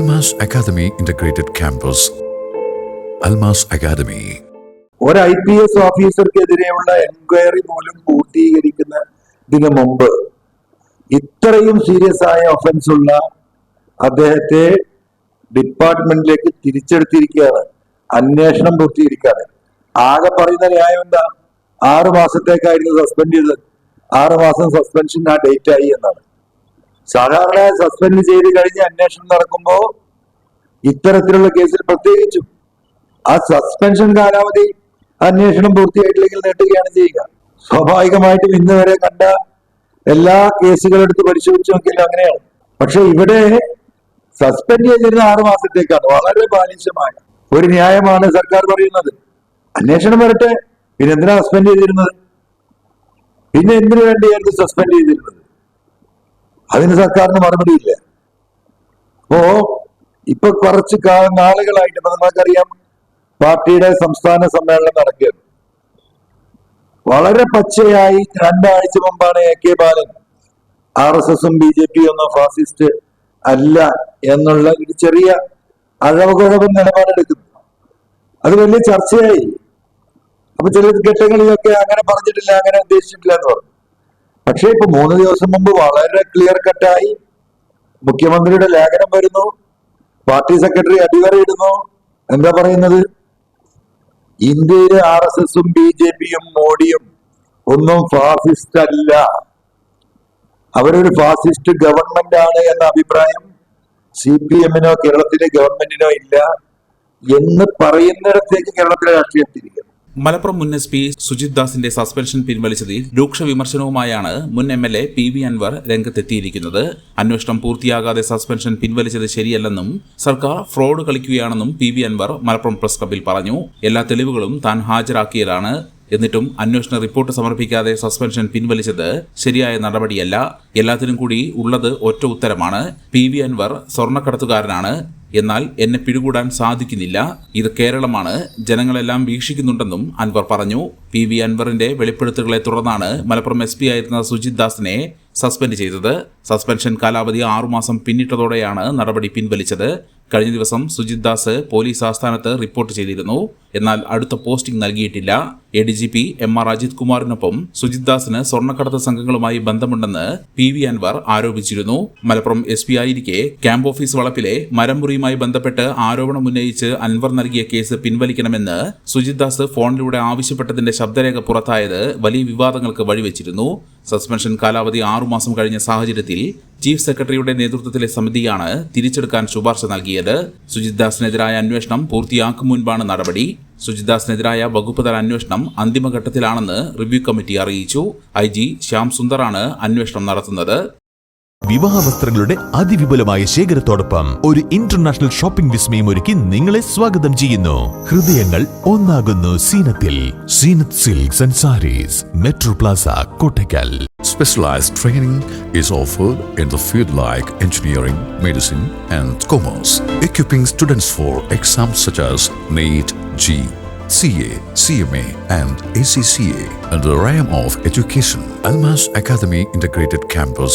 Almas academy integrated campus Almas academy ഒരു I P S ഓഫീസർക്കെതിരെയുള്ള enquiry പോലും പൂർത്തീകരിക്കുന്നതിന് മുമ്പ് ഇത്രയും സീരിയസ് ആയ ഒഫൻസ് ഉള്ള അദ്ദേഹത്തെ ഡിപ്പാർട്ട്മെന്റിലേക്ക് തിരിച്ചെടുത്തിരിക്കുകയാണ്. അന്വേഷണം പൂർത്തീകരിക്കാതെ ആകെ പറയുന്ന ന്യായം എന്താ? ആറു മാസത്തേക്കായിരുന്നു സസ്പെൻഡ് ചെയ്തത്. ആറു മാസം സസ്പെൻഷൻ ആ ഡേറ്റ് ആയി എന്നാണ്. സാധാരണ സസ്പെൻഡ് ചെയ്ത് കഴിഞ്ഞ് അന്വേഷണം നടക്കുമ്പോ ഇത്തരത്തിലുള്ള കേസിൽ പ്രത്യേകിച്ചും ആ സസ്പെൻഷൻ കാലാവധി അന്വേഷണം പൂർത്തിയായിട്ടില്ലെങ്കിൽ നീട്ടുകയാണ് ചെയ്യുക. സ്വാഭാവികമായിട്ടും ഇന്ന് വരെ കണ്ട എല്ലാ കേസുകളും എടുത്ത് പരിശോധിച്ച് നോക്കിയാലും അങ്ങനെയാണ്. പക്ഷെ ഇവിടെ സസ്പെൻഡ് ചെയ്തിരുന്ന ആറു മാസത്തേക്കാണ്. വളരെ ബാലിശമായ ഒരു ന്യായമാണ് സർക്കാർ പറയുന്നത്. അന്വേഷണം വരട്ടെ പിന്നെ എന്തിനാ സസ്പെൻഡ് ചെയ്തിരുന്നത്? പിന്നെ എന്തിനു വേണ്ടിയായിരുന്നു സസ്പെൻഡ് ചെയ്തിരുന്നത്? അതിന് സർക്കാരിന് മറുപടിയില്ല അപ്പോ ഇപ്പൊ കുറച്ച് നാളുകളായിട്ട് ഇപ്പൊ നിങ്ങൾക്കറിയാം പാർട്ടിയുടെ സംസ്ഥാന സമ്മേളനം നടക്കുകയാണ്. വളരെ പച്ചയായി രണ്ടാഴ്ച മുമ്പാണ് A K Balan R S എസും ബി ജെ പി ഒന്നും ഫാസിസ്റ്റ് അല്ല എന്നുള്ള ഒരു ചെറിയ അഴവകുഴവൻ നിലപാടെടുക്കുന്നു. അത് വലിയ ചർച്ചയായി. അപ്പൊ ചില ഘട്ടങ്ങളിലൊക്കെ അങ്ങനെ പറഞ്ഞിട്ടില്ല അങ്ങനെ ഉദ്ദേശിച്ചിട്ടില്ല എന്ന് പറഞ്ഞു. പക്ഷേ ഇപ്പൊ മൂന്ന് ദിവസം മുമ്പ് വളരെ ക്ലിയർ കട്ടായി മുഖ്യമന്ത്രിയുടെ ലേഖനം വരുന്നു. പാർട്ടി സെക്രട്ടറി അടിവരയിടുന്നു എന്താ പറയുന്നത്? ഇന്ത്യയിലെ ആർ എസ് എസും ബി ജെ പിയും മോഡിയും ഒന്നും ഫാസിസ്റ്റ് അല്ല അവരൊരു ഫാസിസ്റ്റ് ഗവൺമെന്റ് ആണ് എന്ന അഭിപ്രായം സി പി എമ്മിനോ കേരളത്തിലെ ഗവൺമെന്റിനോ ഇല്ല എന്ന് പറയുന്നിടത്തേക്ക് കേരളത്തിലെ രാഷ്ട്രീയം തിരിക്കുന്നു. മലപ്പുറം മുൻ എസ് പി സുജിത് ദാസിന്റെ സസ്പെൻഷൻ പിൻവലിച്ചതിൽ രൂക്ഷ വിമർശനവുമായാണ് മുൻ M L A P V Anvar രംഗത്തെത്തിയിരിക്കുന്നത്. അന്വേഷണം പൂർത്തിയാകാതെ സസ്പെൻഷൻ പിൻവലിച്ചത് ശരിയല്ലെന്നും സർക്കാർ fraud കളിക്കുകയാണെന്നും P V Anvar Malappuram press ക്ലബിൽ പറഞ്ഞു. എല്ലാ തെളിവുകളും താൻ ഹാജരാക്കിയതാണ്. എന്നിട്ടും അന്വേഷണ റിപ്പോർട്ട് സമർപ്പിക്കാതെ സസ്പെൻഷൻ പിൻവലിച്ചത് ശരിയായ നടപടിയല്ല. എല്ലാത്തിനും കൂടി ഉള്ളത് ഒറ്റ ഉത്തരമാണ്. പി വി അൻവർ സ്വർണക്കടത്തുകാരനാണ്. എന്നാൽ എന്നെ പിടികൂടാൻ സാധിക്കുന്നില്ല. ഇത് കേരളമാണ്. ജനങ്ങളെല്ലാം വീക്ഷിക്കുന്നുണ്ടെന്നും അൻവർ പറഞ്ഞു. പി വി അൻവറിന്റെ വെളിപ്പെടുത്തലുകളെ തുടർന്നാണ് മലപ്പുറം എസ് പി ആയിരുന്ന സുജിത് ദാസിനെ സസ്പെൻഡ് ചെയ്തത്. സസ്പെൻഷൻ കാലാവധി ആറുമാസം പിന്നിട്ടതോടെയാണ് നടപടി പിൻവലിച്ചത്. കഴിഞ്ഞ ദിവസം സുജിത് ദാസ് പോലീസ് ആസ്ഥാനത്ത് റിപ്പോർട്ട് ചെയ്തിരുന്നു. എന്നാൽ അടുത്ത പോസ്റ്റിംഗ് നൽകിയിട്ടില്ല. A D G P M R Ajith കുമാറിനൊപ്പം Sujith ദാസിന് സ്വർണക്കടത്ത് സംഘങ്ങളുമായി ബന്ധമുണ്ടെന്ന് പി വി അൻവർ ആരോപിച്ചിരുന്നു. മലപ്പുറം എസ് പി ആയിരിക്കെ ക്യാമ്പ് ഓഫീസ് വളപ്പിലെ മരംമുറിയുമായി ബന്ധപ്പെട്ട് ആരോപണം ഉന്നയിച്ച് അൻവർ നൽകിയ കേസ് പിൻവലിക്കണമെന്ന് സുജിത് ദാസ് ഫോണിലൂടെ ആവശ്യപ്പെട്ടതിന്റെ ശബ്ദരേഖ പുറത്തായത് വലിയ വിവാദങ്ങൾക്ക് വഴിവെച്ചിരുന്നു. സസ്പെൻഷൻ കാലാവധി ആറുമാസം കഴിഞ്ഞ സാഹചര്യത്തിൽ ചീഫ് സെക്രട്ടറിയുടെ നേതൃത്വത്തിലെ സമിതിയാണ് തിരിച്ചെടുക്കാൻ ശുപാർശ നൽകിയത്. സുജിത് ദാസിനെതിരായ അന്വേഷണം പൂർത്തിയാക്കും മുൻപാണ് നടപടി. സുജിത് വകുപ്പുതല വകുപ്പ് തല അന്വേഷണം അന്തിമഘട്ടത്തിലാണെന്ന് റിവ്യൂ കമ്മിറ്റി അറിയിച്ചു. ഐ ജി ശ്യാം സുന്ദറാണ് അന്വേഷണം നടത്തുന്നത്. വിവാഹ വസ്ത്രങ്ങളുടെ അതിവിപുലമായ ശേഖരത്തോടൊപ്പം ഒരു ഇന്റർനാഷണൽ ഷോപ്പിംഗ് വിസ്മയം ഒരുക്കി നിങ്ങളെ സ്വാഗതം ചെയ്യുന്നു. ഹൃദയങ്ങൾ ഒന്നാകുന്നു സീനത്തിൽ. Zeenath silks and sarees metro plaza Kottakkal. Specialised training is offered in the field like engineering medicine and commerce equipping students for exam such as NEET JEE CA, CMA, and ACCA under the realm of education. Almas Academy Integrated Campus,